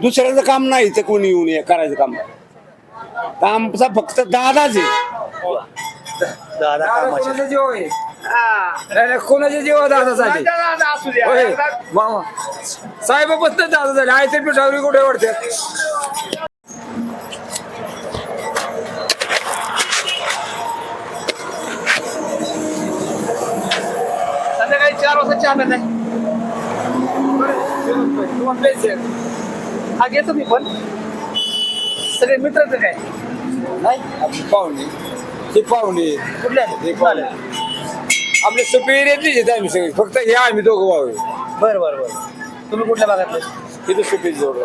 दुसऱ्याचं काम नाही तर कोणी येऊन हे करायचं काम. तर आमचा फक्त दादाच आहे. दादा कामाचे. कोणाचा जीव आहे? नाही, नाही, कोणाच्या जीवा दादासाठी होय. मामा. दादा झाले. आयते पिठावरी कुठे संध्याकाळी चार वाजता चहा हा घेतो मी पण. सगळे मित्रच काय? नाही आपली पाहुणे. ते पाहुणे. कुठल्या हे पाहुणे. आपले सुपेर येतलीच आहेत आम्ही सगळे. फक्त हे आम्ही दोघं भाऊ आहे. बरं बरं बरं. तुम्ही कुठल्या भागातले? तिथे सुपेर जोड.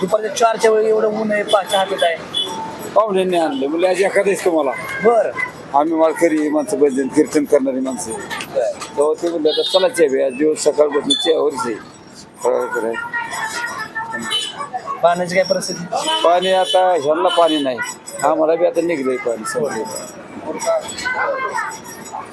दुपारच्या चारच्या वेळी एवढं ऊन आहे पाच चहा पित आहे. पाहुण्यांनी आणलं. म्हणजे आज एखादेच तुम्हाला बरं. आम्ही वाळकरी माणसं भजन कीर्तन करणारी माणसं तेव्हा ते म्हणले आता चला चेवे आज दिवस सकाळपासून चेवरच आहे. पाण्याची काय परिस्थिती? पाणी आता ह्यांना पाणी नाही. आम्हाला बी आता निघलंय पाणी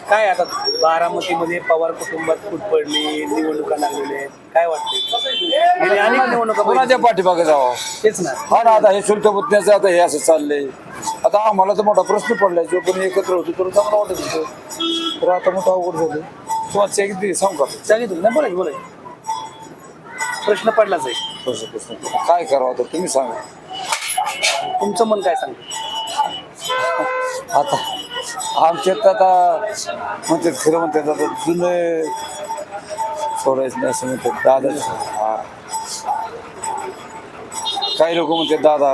काय आता बारामतीमध्ये पवार कुटुंबात फूट पडली निवडणुका लागलेल्या आहेत. काय वाटते गेली अनेक निवडणुका कोणाच्या. पाठीमागे जावं? तेच ना. हा ना आता हे शुल्क पुतण्याचं आता हे असं चाललंय. आता आम्हाला तर मोठा प्रश्न पडलाय. जो पण एकत्र होतो तर चांगला वाटत होतं. तर आता मोठा अवघड झालं तुम्हाला सांगू का? सांगितलं. नाही बोलाय बोलाय प्रश्न पडलाच आहे प्रश्न प्रश्न. काय करावं आता? तुम्ही सांगा. तुमचं मन काय सांगतं आता आमच्यात आता म्हणतात खरं म्हणतात आता जुनं सोडायचं नाही असं म्हणतात दादा हा काही लोक म्हणतात दादा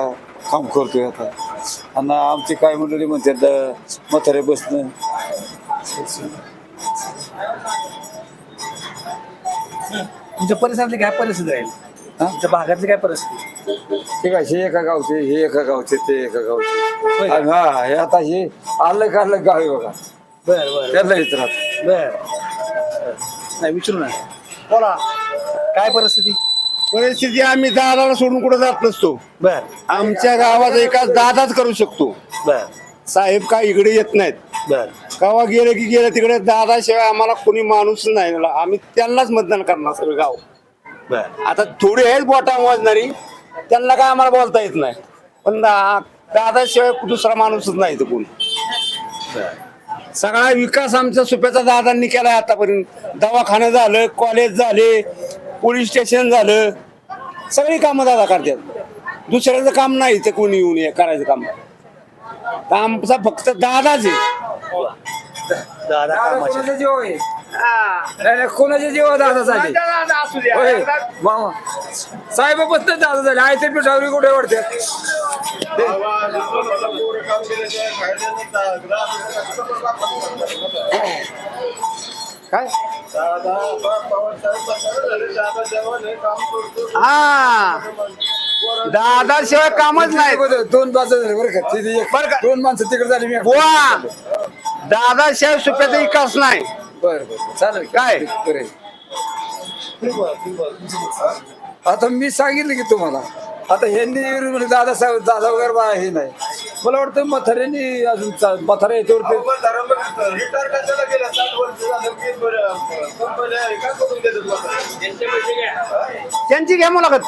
काम करतोय आता. आणि आमची काय मंडळी म्हणतात द- म्हातारे बसणं तुमच्या परिसरातली काय परिस्थिती राहील? हा? तुमच्या भागातली काय परिस्थिती? ठीक आहे हे एका गावचे हे एका गावचे ते एका गावचे. होय का? आणि हा हे आता हे आलं का आलं गाव आहे बघा. बर बर. त्याला येत राहत बर. नाही विचारू ना बोला. काय परिस्थिती? परिस्थिती आम्ही दादाला सोडून कुठं जात नसतो. बर. आमच्या गावात एकाच दादाच करू शकतो. बर. साहेब काय इकडे येत नाहीत. बर. कवा गेलं की गेलं तिकडे दादाशिवाय आम्हाला कोणी माणूस नाही. ना. आम्ही त्यांनाच मतदान करणार सगळं गाव. बर. आता थोडी आहेत बोटा वाजणारी त्यांना काय आम्हाला बोलता येत नाही. पण दा- दादाशिवाय दुसरा माणूसच नाही इथं कोणी. सगळा विकास आमच्या सुप्याचा दादांनी केलाय आतापर्यंत. दवाखानं झालं कॉलेज झाले पोलीस स्टेशन झालं. सगळी कामं दादा करतात. दुसऱ्याचं काम नाही इथं कोणी येऊन हे करायचं काम. तर आमचा फक्त दादाच आहे. दादा दादा कामाचे. जीव आहे? नाही, नाही, कोणाच्या जीवा दादासाठी? होय. मामा साहेब बसतात दादा झाले. आयते पिठावरी कुठे वाढतात काय? हा. दादाशिवाय कामच नाही. दोन बाजू झाले बरं का. तिथे एक- बरं का? दोन माणसं तिकडे झाली मी. बुवा. दादाशिवाय सुप्याचा विकास नाही. बरं बरं चालेल काय? आता मी सांगितलं की तुम्हाला. आता ह्यांनी म्हणजे दादा साहेब दादा वगैरे बा हे नाही. मला वाटतं म्हाताऱ्यांनी अजून चा- म्हातारा याच्यावर ते- त्यांची घ्या मुलाखत.